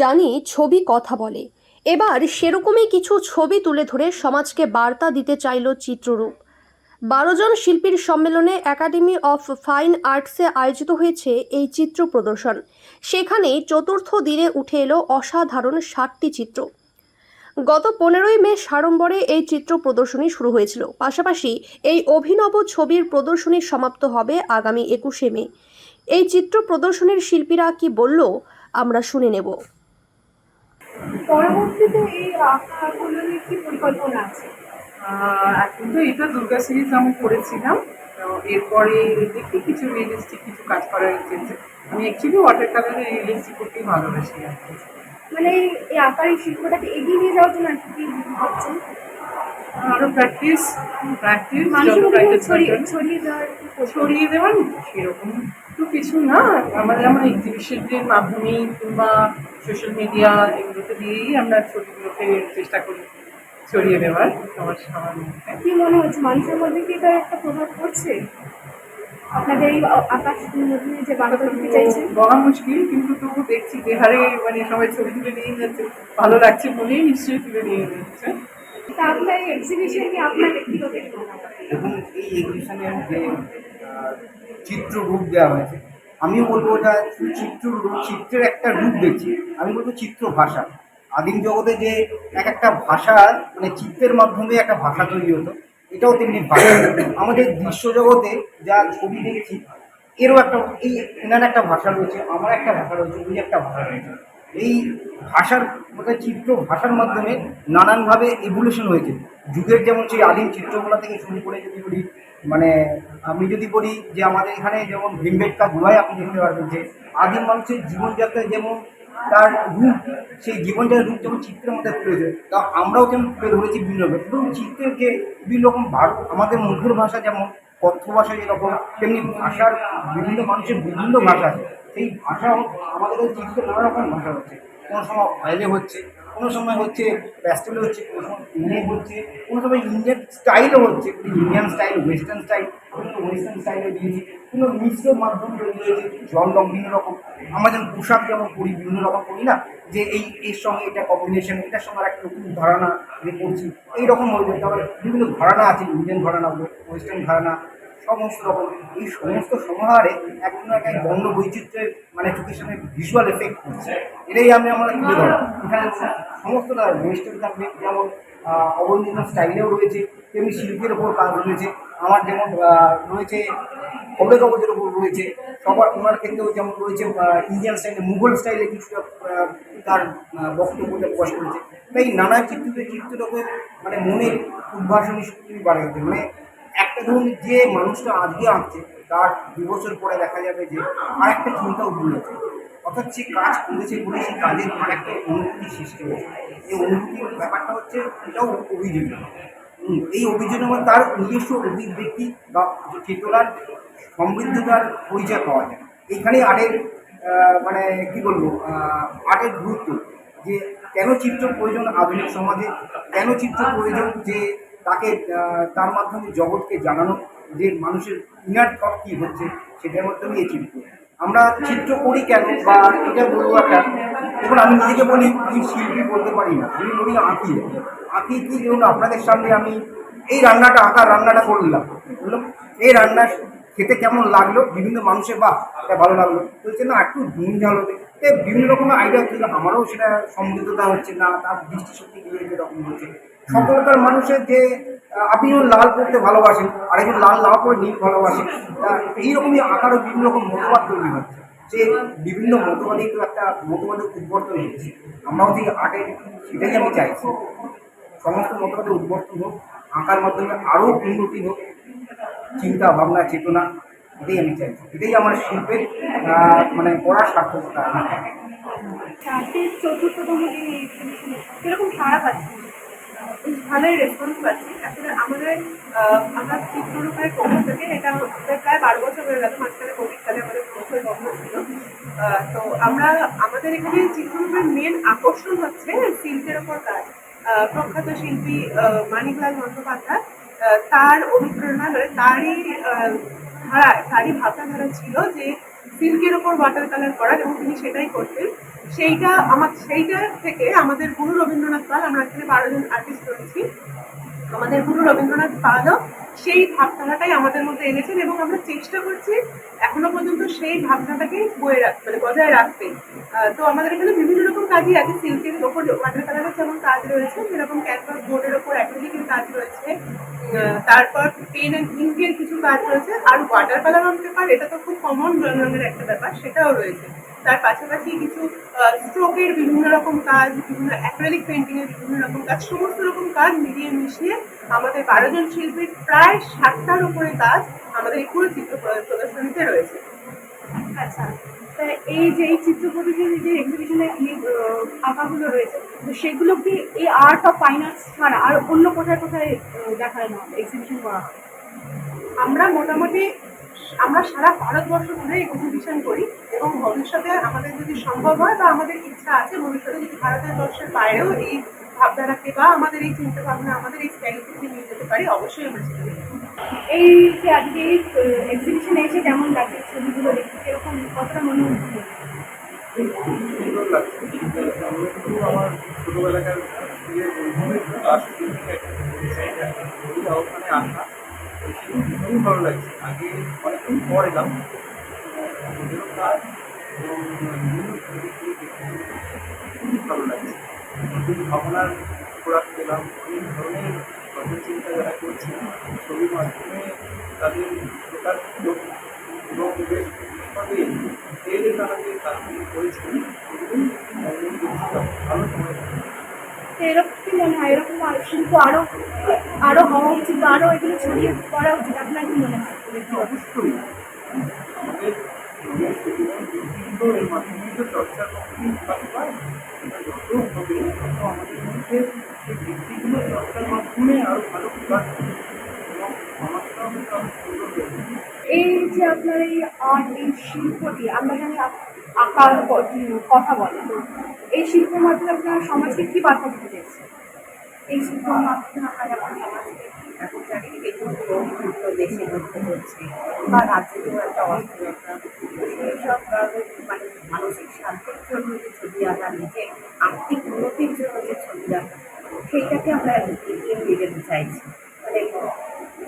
জানি ছবি কথা বলে। এবার সেরকমই কিছু ছবি তুলে ধরে সমাজকে বার্তা দিতে চাইল চিত্ররূপ। বারো জন শিল্পীর সম্মেলনে একাডেমি অফ ফাইন আর্টসে আয়োজিত হয়েছে এই চিত্র প্রদর্শন। সেখানে চতুর্থ দিনে উঠে এলো অসাধারণ ষাটটি চিত্র। গত পনেরোই মে সাড়ম্বরে এই চিত্র প্রদর্শনী শুরু হয়েছিল। পাশাপাশি এই অভিনব ছবির প্রদর্শনী সমাপ্ত হবে আগামী একুশে মে। এই চিত্র প্রদর্শনীর শিল্পীরা কি বলল আমরা শুনে নেব। পরবর্তীতে এই আঁকাগুলো নিয়ে কি পরিকল্পনা আছে? এখন তো এটা দুর্গা সিরিজ আমি করেছিলাম। এরপরে দেখি কিছু রিয়েলিস্টিক কিছু কাজ করার ইচ্ছে আমি অ্যাকচুয়ালি ওয়াটার কালারে রিয়েলিস্টিক করতেই ভালোবাসি মানে এই- আঁকার এই শিল্পটাকে এগিয়ে নিয়ে যাওয়ার জন্য আর কি ভাবছেন? আরও প্র্যাকটিস প্র্যাকটিস ছড়িয়ে দেওয়ার ছড়িয়ে দেওয়ার সেরকম তো কিছু না আমরা যেমন এক্সিবিশনের মাধ্যমেই কিংবা সোশ্যাল মিডিয়া এগুলোতে দিয়েই আমরা ছবিগুলোকে চেষ্টা করি ছড়িয়ে দেওয়ার। সবার সবার মধ্যে কি মনে হচ্ছে মানুষের মধ্যে কি এটার একটা প্রভাব পড়ছে? আপনাদের এই আকাশ মধ্যে যে বার্তা দিতে চাইছেন বলা মুশকিল কিন্তু তবু দেখছি যে হারে মানে সবাই ছবি তুলে নিয়ে যাচ্ছে। ভালো লাগছে বলেই নিশ্চয়ই তুলে নিয়ে যাচ্ছে। তা আপনার এক্সিবিশন নিয়ে আপনার ব্যক্তিগত কি এই এক্সিবিশনের যে চিত্র রূপ দেওয়া হয়েছে। আমিও বলব ওটা চিত্র রূপ চিত্রের একটা রূপ দেখছি। আমি বলব চিত্র ভাষা। আদিম জগতে যে এক একটা ভাষা মানে চিত্রের মাধ্যমে একটা ভাষা তৈরি হতো, এটাও তেমনি ভাষা আমাদের দৃশ্য জগতে যা ছবি দেখছি, এরও একটা এই এনার একটা ভাষা রয়েছে, আমার একটা ভাষা রয়েছে ওই একটা ভাষা রয়েছে। এই ভাষার মানে চিত্র ভাষার মাধ্যমে নানানভাবে এভলিউশন হয়েছে। যুগের যেমন সেই আদিম চিত্রগুলো থেকে শুরু করে যদি বলি মানে আমি যদি বলি যে আমাদের এখানে যেমন ভীমবেটকা গুহায় আপনি দেখতে পারবেন যে আদিম মানুষের জীবনযাত্রায় যেমন তার রূপ, সেই জীবনযাত্রার রূপ যেমন চিত্রের মধ্যে তুলেছে তা আমরাও যেমন তুলে ধরেছি বিভিন্ন রকম? এবং চিত্রের যে বিভিন্ন রকম ভারত আমাদের মধুর ভাষা যেমন কথ্য ভাষা যেরকম, তেমনি ভাষার বিভিন্ন মানুষের বিভিন্ন ভাষা আছে। সেই ভাষাও আমাদের কাছে চিত্রে নানা রকম ভাষা হচ্ছে। কোনো সময় অয়েলে হচ্ছে কোনো সময় হচ্ছে প্যাস্টেলে হচ্ছে, কোনো সময় ইন্ডিয়ান হচ্ছে, কোনো সময় ইন্ডিয়ান স্টাইলও হচ্ছে ইন্ডিয়ান স্টাইল, ওয়েস্টার্ন স্টাইল, কোনো ওয়েস্টার্ন স্টাইলে দিয়েছি, কোনো মিশ্র মাধ্যম তৈরি হয়েছে, জল রং বিভিন্ন রকম। আমরা যেমন পোশাক যেমন পরি, বিভিন্ন রকম করি না, যে এই, এর সঙ্গে এটা কম্বিনেশন এটার সঙ্গে একটা নতুন ধারণা যে করছি, এইরকম হয়ে যায়। তারপরে বিভিন্ন ধারণা আছে, ইন্ডিয়ান ধারণা ওয়েস্টার্ন ধারণা সমস্ত রকম। এই সমস্ত সমাহারে এক এক এক বর্ণ বৈচিত্র্যের মানে চোখের সামনে ভিজুয়াল এফেক্ট করছে। এটাই আমি আমরা তুলে ধরি এখানে সমস্তটা ওয়েস্টার্ন থাকবে, যেমন অবন্দিত স্টাইলেও রয়েছে, তেমনি শিল্পের ওপর কাজ রয়েছে। আমার যেমন রয়েছে খবরের কাগজের ওপর রয়েছে। সবার ওনার ক্ষেত্রেও যেমন রয়েছে ইন্ডিয়ান স্টাইলে মুঘল স্টাইলে কিছুটা তার বক্তব্যটা প্রকাশ করেছে। তাই নানা চিত্রিত চিত্রটাকে মানে মনের উদ্ভাসনী শক্তি বাড়াইতে মানে একটা ধরুন যে মানুষটা আজকে আঁকছে তার দু বছর পরে দেখা যাবে যে আর একটা চিন্তা অর্থাৎ সে কাজ করেছে বলে সেই কাজের আর একটা অনুভূতি সৃষ্টি হয়েছে। এই অনুভূতির ব্যাপারটা হচ্ছে, এটাও অভিযোগ এই অভিযোগের মধ্যে তার নিজস্ব অভিব্যক্তি বা চেতনার সমৃদ্ধতার পরিচয় পাওয়া যায়। এইখানে আর্টের মানে কি বলব আর্টের গুরুত্ব যে কেন চিত্র প্রয়োজন আধুনিক সমাজে, কেন চিত্র প্রয়োজন যে তাকে তার মাধ্যমে জগৎকে জানানো, যে মানুষের ইনার থট কী হচ্ছে, সেটার মাধ্যমে এই চিত্র আমরা চিত্র করি কেন, বা এটা বলব একটা, দেখুন, আমি নিজেকে বলি, আমি শিল্পী বলতে পারি না, আমি বলি আঁকি। আঁকি কি যেমন আপনাদের সামনে আমি এই রান্নাটা আঁকা রান্নাটা করলাম বললাম, এই রান্না খেতে কেমন লাগল? বিভিন্ন মানুষের বা এটা ভালো লাগল। বলছে, না, একটু নুন ঝাল হতে বিভিন্ন রকমের আইডিয়া হচ্ছে আমারও সেটা সমৃদ্ধতা হচ্ছে না, তার দৃষ্টিশক্তি এরকম হচ্ছে? সকলকার মানুষের যে আহ, আপনি যেমন লাল করতে ভালোবাসেন আরেকজন লাল না করে নীল ভালোবাসেন এইরকমই আকারও বিভিন্ন রকম মতবাদ তৈরি হচ্ছে। যে বিভিন্ন মতবাদই তো একটা মতবাদের উদ্বর্তন হচ্ছে আমরাও যে আর্টের সেটাই আমি চাইছি। সমস্ত মতবাদের উদ্বর্তন হোক আঁকার মাধ্যমে আরও উন্নতি হোক চিন্তা ভাবনা চেতনা এটাই আমি চাইছি। এটাই আমার শিল্পের মানে করার সার্থকতা। চতুর্থতম এই সারা পাচ্ছি ভালোই রেসপন্স পাচ্ছি। আসলে আমাদের আমরা চিত্ররূপের পক্ষ থেকে এটা আমাদের প্রায় বারো বছর হয়ে গেল, মাঝখানে কোভিডকালে আমাদের বছর বন্ধ ছিল। তো আমরা, আমাদের এখানে চিত্ররূপের মেন আকর্ষণ হচ্ছে সিল্কের ওপর কাজ। প্রখ্যাত শিল্পী মানিকলাল বন্দ্যোপাধ্যায় তার অনুপ্রেরণা মানে তারই ধারা তারই ভাবনাধারা ছিল যে সিল্কের ওপর ওয়াটার কালার করা এবং তিনি সেটাই করতেন। সেইটা আমার, সেইটা থেকে আমাদের গুরু রবীন্দ্রনাথ পাল, আমরা এখানে বারো জন আর্টিস্ট রয়েছি। আমাদের গুরু রবীন্দ্রনাথ পালও সেই ভাবধারাটাই আমাদের মধ্যে এনেছেন এবং আমরা চেষ্টা করছি এখনও পর্যন্ত সেই ভাবনাটাকে বয়ে রাখতে মানে বজায় রাখতে। তো আমাদের এখানে বিভিন্ন রকম কাজই আছে সিল্কের ওপর ওয়াটার কালারের যেমন কাজ রয়েছে, সেরকম ক্যানভাস বোর্ডের ওপর অ্যাক্রিলিকের কাজ রয়েছে। তারপর পেন অ্যান্ড ইঙ্কের কিছু কাজ রয়েছে। আর ওয়াটার কালার অন পেপার এটা তো খুব কমন রঙের একটা ব্যাপার, সেটাও রয়েছে। তার পাশাপাশি কিছু স্ট্রোকের বিভিন্ন রকম কাজ, বিভিন্ন অ্যাক্রেলিক পেন্টিং এর বিভিন্ন রকম কাজ, সমস্ত রকম কাজ মিলিয়ে মিশিয়ে আমাদের বারো জন শিল্পীর প্রায় ষাটটার উপরে কাজ আমাদের এই পুরো চিত্র প্রদর্শনীতে রয়েছে। আচ্ছা। তা এই যে এই চিত্র প্রদর্শনী যে এক্সিবিশনে এই আঁকাগুলো রয়েছে, তো সেগুলো কি এই আর্ট অফ ফাইন আর্টস ছাড়া আর অন্য কোথায় কোথায় দেখানো হবে এক্সিবিশন করা হবে আমরা মোটামুটি, আমরা সারা ভারতবর্ষ জুড়ে এক্সিবিশন করি এবং ভবিষ্যতে আমাদের যদি সম্ভব হয় বা আমাদের ইচ্ছা আছে, ভবিষ্যতে যদি ভারতের বর্ষের বাইরেও এই ভাবধারাকে বা আমাদের এই চিন্তা ভাবনা আমাদের এই স্টাইলকে নিয়ে যেতে পারি, অবশ্যই আমরা সেটা। এই যে আজকে এই এসে কেমন লাগে ছবিগুলো দেখতে? কীরকম, কতটা সুন্দর লাগছে আমি আমার ওখানে আসা ভীষণই ভালো লাগছে আগে অনেকদিন পর এলাম কাজ এবং খুবই ভালো লাগছে। ভাবনার খোরাক পেলাম অনেক ধরনের কত চিন্তা যারা করছে ছবির মাধ্যমে তাদের তারা যে কাজগুলো করেছেন ভালো সময় এরকম কি মনে হয় এরকম শিল্প হওয়া উচিত এগুলো ছড়িয়ে পড়া উচিত। আপনার কি মনে হয়? অবশ্যই। আমাদের এই যে আপনার এই আর্ট এই শিল্পটি, আমরা জানি আঁকার কথা বলে। এই শিল্পের মাধ্যমে আপনার সমাজকে কি বার্তা দিতে চাইছে এই শিল্পের মাধ্যমে যেমন সমাজকে এখন চারিদিকে যুদ্ধ দেশে যুদ্ধ হচ্ছে বা রাজ্যেও একটা অস্থিরতা সেই সব কারণে মানে মানসিক শান্তির জন্য যে ছবি আঁকা নিজে আর্থিক উন্নতির জন্য যে ছবি আঁকা সেইটাকে আমরা এগিয়ে নিয়ে যেতে চাইছি মানে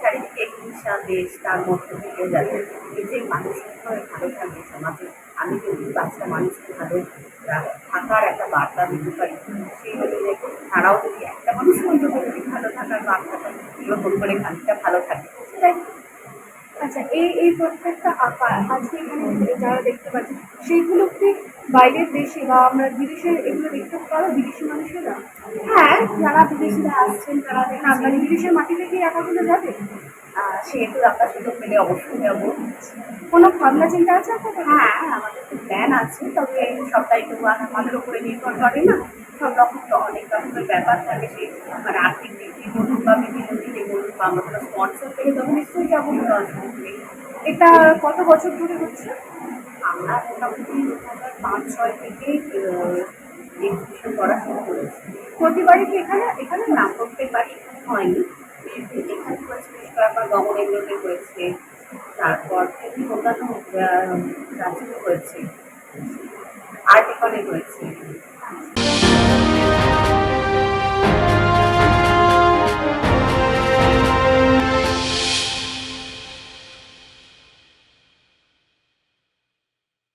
চারিদিকে হিংসা দেশ তার মধ্য থেকে যাতে নিজে মানসিকভাবে ভালো থাকে সমাজে আমি যদি বাচ্চা মানুষকে ভালো থাকার একটা বার্তা দিতে পারি সেই জন্য তারাও যদি একটা মানুষ থাকার গ্রহণ করে খানিকটা ভালো থাকে। আচ্ছা এই এই প্রত্যেকটা আঁকা আজকে এখানে যারা দেখতে পাচ্ছি সেইগুলো কি বাইরের দেশে বা আমরা বিদেশে এগুলো দেখতে পারো বিদেশি মানুষেরা? হ্যাঁ যারা বিদেশিরা আসছেন তারা দেখেন মানে বিদেশের মাটিতে কি আঁকাগুলো যাবে? সেহেতু আমরা সুযোগ পেলে অবশ্যই যাব। কোনো ভাবনা চিন্তা আছে আপনাদের হ্যাঁ আমাদের তো প্ল্যান আছে তবে সবটাই তো আমাদের উপরে নির্ভর করে না। সব রকম তো অনেক রকমের ব্যাপার থাকে সেই আমার আর্থিক দিক দিয়ে বলুন বা বিভিন্ন দিকে বলুন বা আমার কোনো স্পন্সর থেকে তখন নিশ্চয়ই যাব এটা কত বছর ধরে হচ্ছে? আমরা মোটামুটি দু হাজার পাঁচ ছয় থেকে এক্সিবিশন করা শুরু করেছি। প্রতিবারই কি এখানে? এখানে না? প্রত্যেকবারই হয়নি। এখানে করেছে বিশেষ করে আমার গগনেন্দ্রতে হয়েছে তারপর অন্যান্য রাজ্যে হয়েছে আর্টিকলে হয়েছে।